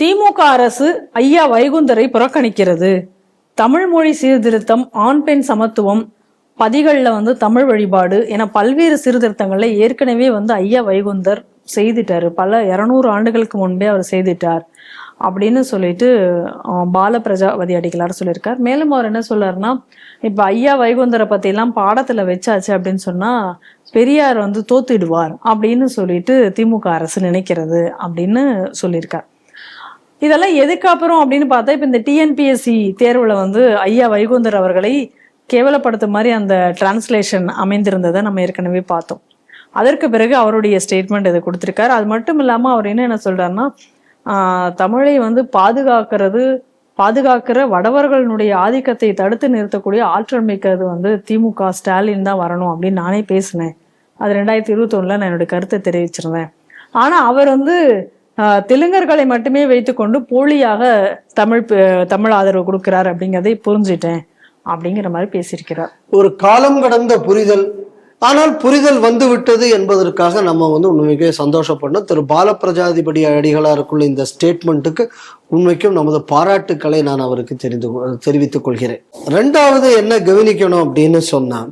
திமுக அரசு ஐயா வைகுந்தரை புறக்கணிக்கிறது. தமிழ் மொழி சீர்திருத்தம் ஆண் பெண் சமத்துவம் பதிகளில் வந்து தமிழ் வழிபாடு என பல்வேறு சீர்திருத்தங்களை ஏற்கனவே வந்து ஐயா வைகுந்தர் செய்துட்டார். பல இரநூறு ஆண்டுகளுக்கு முன்பே அவர் செய்துட்டார் அப்படின்னு சொல்லிட்டு பால பிரஜாபதி அடிகளார் சொல்லியிருக்கார். மேலும் அவர் என்ன சொல்றாருன்னா இப்போ ஐயா வைகுந்தரை பற்றிலாம் பாடத்தில் வச்சாச்சு அப்படின்னு சொன்னால் பெரியார் வந்து தோத்துடுவார் அப்படின்னு சொல்லிட்டு திமுக அரசு நினைக்கிறது அப்படின்னு சொல்லியிருக்கார். இதெல்லாம் எதுக்கப்புறம் அப்படின்னு பார்த்தா இப்போ இந்த டிஎன்பிஎஸ்சி தேர்வில் வந்து ஐயா வைகுந்தர் அவர்களை கேவலப்படுத்த மாதிரி அந்த டிரான்ஸ்லேஷன் அமைந்திருந்ததை நம்ம ஏற்கனவே பார்த்தோம். அதற்கு பிறகு அவருடைய ஸ்டேட்மெண்ட் இதை கொடுத்துருக்காரு. அது மட்டும் இல்லாமல் அவர் என்ன என்ன சொல்கிறாருன்னா தமிழை வந்து பாதுகாக்கிறது பாதுகாக்கிற வடவர்களுடைய ஆதிக்கத்தை தடுத்து நிறுத்தக்கூடிய ஆற்றல் மிக்கது வந்து திமுக ஸ்டாலின் தான் வரணும் அப்படின்னு நானே பேசினேன். அது ரெண்டாயிரத்தி இருபத்தொன்னில் நான் என்னுடைய கருத்தை தெரிவிச்சிருந்தேன். ஆனால் அவர் வந்து தெலுங்கர்களை மட்டுமே வைத்துக்கொண்டு போலியாக தமிழ் தமிழ் ஆதரவு கொடுக்கிறார் அப்படிங்கிறதை புரிஞ்சிட்டேன் அப்படிங்கிற மாதிரி பேசியிருக்கிறார். ஒரு காலம் கடந்த புரிதல் ஆனால் புரிதல் வந்து விட்டது என்பதற்காக நம்ம வந்து உண்மைக்கே சந்தோஷப்படணும். திரு பாலப்பிரஜாதிபதி அடிகளாருக்குள்ள இந்த ஸ்டேட்மெண்ட்டுக்கு உண்மைக்கும் நமது பாராட்டுக்களை நான் அவருக்கு தெரிந்து கொ- தெரிவித்துக் கொள்கிறேன். ரெண்டாவது என்ன கவனிக்கணும் அப்படின்னு சொன்னா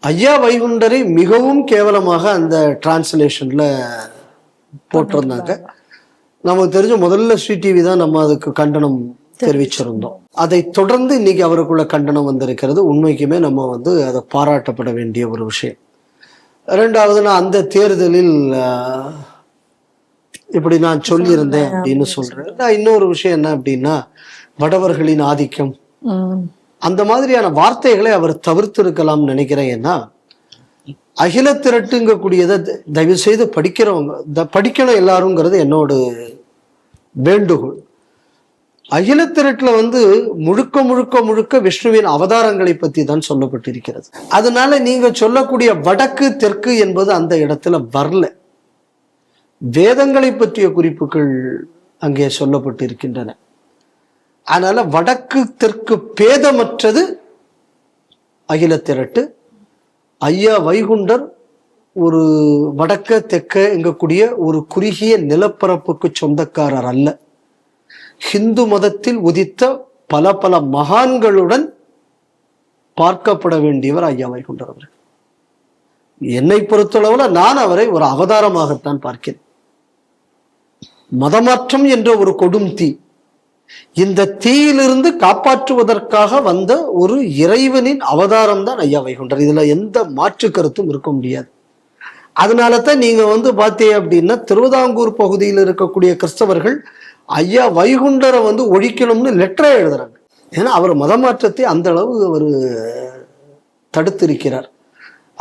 ஐயா வைகுண்டரை மிகவும் கேவலமாக அந்த டிரான்ஸ்லேஷன்ல போட்டிருந்தாங்க. நமக்கு தெரிஞ்ச முதல்ல ஸ்ரீ டிவி தான் நம்ம அதுக்கு கண்டனம் தெரிவிச்சிருந்தோம். அதை தொடர்ந்து இன்னைக்கு அவருக்குள்ள கண்டனம் வந்திருக்கிறது. உண்மைக்குமே நம்ம வந்து அதை பாராட்டப்பட வேண்டிய ஒரு விஷயம். ரெண்டாவது நான் அந்த தேர்தலில் இப்படி நான் சொல்லியிருந்தேன் அப்படின்னு சொல்றேன். நான் இன்னொரு விஷயம் என்ன அப்படின்னா வடவர்களின் ஆதிக்கம். அந்த மாதிரியான வார்த்தைகளை அவர் தவிர்த்திருக்கலாம் நினைக்கிறேன். ஏன்னா அகில திரட்டுங்கக்கூடியதை த- தயவு செய்து படிக்கிறவங்க த- படிக்கணும் எல்லாருங்கிறது என்னோட வேண்டுகோள். அகில திரட்டில் வந்து முழுக்க முழுக்க முழுக்க விஷ்ணுவின் அவதாரங்களை பற்றி தான் சொல்லப்பட்டிருக்கிறது. அதனால நீங்கள் சொல்லக்கூடிய வடக்கு தெற்கு என்பது அந்த இடத்துல வரல. வேதங்களை பற்றிய குறிப்புகள் அங்கே சொல்லப்பட்டிருக்கின்றன. அதனால வடக்கு தெற்கு பேதமற்றது அகில திரட்டு ஐயா வைகுண்டர் ஒரு வடக்க தெற்க எங்கக்கூடிய ஒரு குறுகிய நிலப்பரப்புக்கு சொந்தக்காரர் அல்ல. ஹிந்து மதத்தில் உதித்த பல பல மகான்களுடன் பார்க்கப்பட வேண்டியவர் ஐயா வைகுண்டர் அவர் என்னை பொறுத்தளவில் நான் அவரை ஒரு அவதாரமாகத்தான் பார்க்கிறேன். மதமாற்றம் என்ற ஒரு கொடும் தீ இந்த தீயிலிருந்து காப்பாற்றுவதற்காக வந்த ஒரு இறைவனின் அவதாரம் தான் ஐயா வைகுண்டர். இதுல எந்த மாற்று கருத்தும் இருக்க முடியாது. அதனால தான் நீங்க வந்து பார்த்தீங்க அப்படின்னா திருவிதாங்கூர் பகுதியில் இருக்கக்கூடிய கிறிஸ்தவர்கள் ஐயா வைகுண்டரை வந்து ஒழிக்கணும்னு லெட்டரே எழுதுறாங்க. ஏன்னா அவர் மதமாற்றத்தை அந்த அளவு அவர் தடுத்திருக்கிறார்.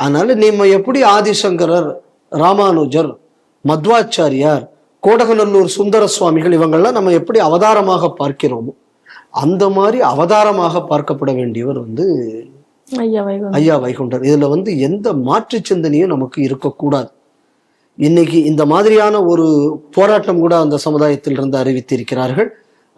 அதனால நீங்க எப்படி ஆதிசங்கரர் ராமானுஜர் மத்வாச்சாரியார் கோடகநல்லூர் சுந்தர சுவாமிகள் இவங்கெல்லாம் நம்ம எப்படி அவதாரமாக பார்க்கிறோமோ அந்த மாதிரி அவதாரமாக பார்க்கப்பட வேண்டியவர் வந்து ஐயா வைகுண்டர். இதுல வந்து எந்த மாற்று சிந்தனையும் நமக்கு இருக்கக்கூடாது. இன்னைக்கு இந்த மாதிரியான ஒரு போராட்டம் கூட அந்த சமுதாயத்திலிருந்து அறிவித்திருக்கிறார்கள்.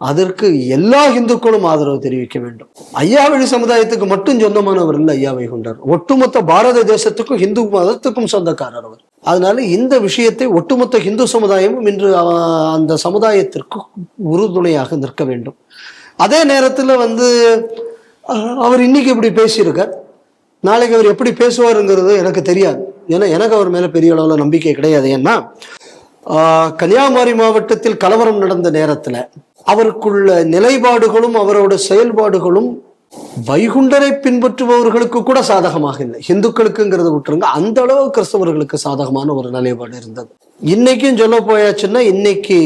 அதற்கு எல்லா இந்துக்களும் ஆதரவு தெரிவிக்க வேண்டும். ஐயாவழி சமுதாயத்துக்கு மட்டும் சொந்தமானவர் இல்லை ஐயா வைகுண்டர். ஒட்டுமொத்த பாரத தேசத்துக்கும் இந்து மதத்துக்கும் சொந்தக்காரர் அவர். அதனால இந்த விஷயத்தை ஒட்டுமொத்த இந்து சமுதாயமும் இன்று அந்த சமுதாயத்திற்கு உறுதுணையாக நிற்க வேண்டும். அதே நேரத்தில் வந்து அவர் இன்னைக்கு இப்படி பேசியிருக்கார். நாளைக்கு அவர் எப்படி பேசுவாருங்கிறது எனக்கு தெரியாது. ஏன்னா எனக்கு அவர் மேலே பெரிய அளவில் நம்பிக்கை கிடையாது. ஏன்னா கன்னியாகுமரி மாவட்டத்தில் கலவரம் நடந்த நேரத்தில் அவருக்குள்ள நிலைப்பாடுகளும் அவரோட செயல்பாடுகளும் வைகுண்டரை பின்பற்றுபவர்களுக்கு கூட சாதகமாக இல்லை. இந்துக்களுக்குங்கிறத விட்டுருங்க அந்த அளவு கிறிஸ்தவர்களுக்கு சாதகமான ஒரு நிலைப்பாடு இருந்தது. இன்னைக்கும் சொல்ல போயாச்சுன்னா இன்னைக்கு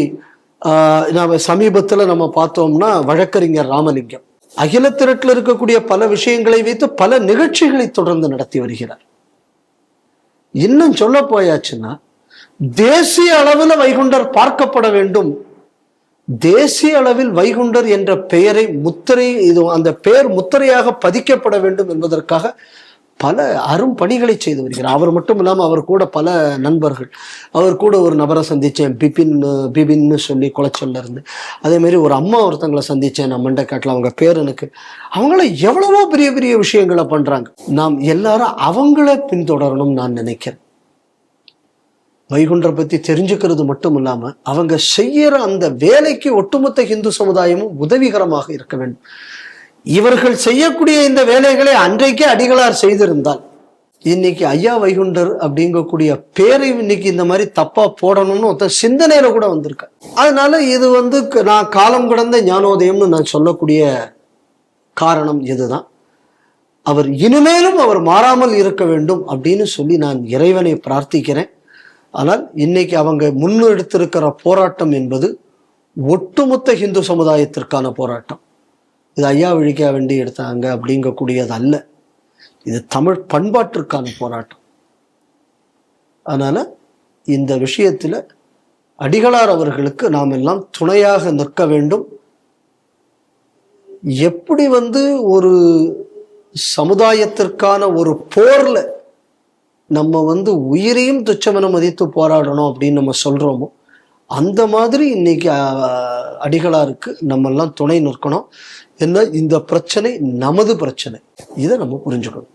ஆஹ், நாம சமீபத்துல நம்ம பார்த்தோம்னா வழக்கறிஞர் ராமலிங்கம் அகில திரட்டில் இருக்கக்கூடிய பல விஷயங்களை வைத்து பல நிகழ்ச்சிகளை தொடர்ந்து நடத்தி வருகிறார். இன்னும் சொல்ல போயாச்சுன்னா தேசிய அளவில் வைகுண்டர் பார்க்கப்பட வேண்டும் தேசிய அளவில் வைகுண்டர் என்ற பெயரை முத்திரை இது அந்த பெயர் முத்திரையாக பதிக்கப்பட வேண்டும் என்பதற்காக பல அரும் பணிகளை செய்து வருகிறார். அவர் மட்டும் இல்லாமல் அவர் கூட பல நண்பர்கள். அவர் கூட ஒரு நபரை சந்தித்தேன் பிபின் பிபின்னு சொல்லி குளச்சல்ல இருந்து. அதேமாரி ஒரு அம்மா ஒருத்தங்களை சந்தித்தேன் நான் மண்டைக்காட்டில் அவங்க பேர் எனக்கு அவங்கள எவ்வளவோ பெரிய பெரிய விஷயங்களை பண்ணுறாங்க நாம் எல்லாரும் அவங்கள பின்தொடரணும்னு நான் நினைக்கிறேன். வைகுண்டரை பத்தி தெரிஞ்சுக்கிறது மட்டும் இல்லாம அவங்க செய்யற அந்த வேலைக்கு ஒட்டுமொத்த இந்து சமுதாயமும் உதவிகரமாக இருக்க வேண்டும். இவர்கள் செய்யக்கூடிய இந்த வேலைகளை அன்றைக்கே அடிகளார் செய்திருந்தால் இன்னைக்கு ஐயா வைகுண்டர் அப்படிங்கக்கூடிய பேரை இன்னைக்கு இந்த மாதிரி தப்பா போடணும்னு ஒருத்தன் சிந்தனையில கூட வந்திருக்க அதனால இது வந்து க- நான் காலம் கடந்த ஞானோதயம்னு நான் சொல்லக்கூடிய காரணம் இதுதான். அவர் இனிமேலும் அவர் மாறாமல் இருக்க வேண்டும் அப்படின்னு சொல்லி நான் இறைவனை பிரார்த்திக்கிறேன். ஆனால் இன்னைக்கு அவங்க முன்னெடுத்திருக்கிற போராட்டம் என்பது ஒட்டுமொத்த ஹிந்து சமுதாயத்திற்கான போராட்டம். இது ஐயா விழிக்க வேண்டி எடுத்தாங்க அப்படிங்கக்கூடியது அல்ல. இது தமிழ் பண்பாட்டிற்கான போராட்டம். அதனால் இந்த விஷயத்தில் அடிகளார் அவர்களுக்கு நாம் எல்லாம் துணையாக நிற்க வேண்டும். எப்படி வந்து ஒரு சமுதாயத்திற்கான ஒரு போரில் நம்ம வந்து உயிரையும் துச்சமென மதித்து போராடணும் அப்படின்னு நம்ம சொல்றோமோ அந்த மாதிரி இன்னைக்கு அஹ், அடிகளாருக்கு நம்ம எல்லாம் துணை நிற்கணும். என்ன? இந்த பிரச்சனை நமது பிரச்சனை. இதை நம்ம புரிஞ்சுக்கணும்.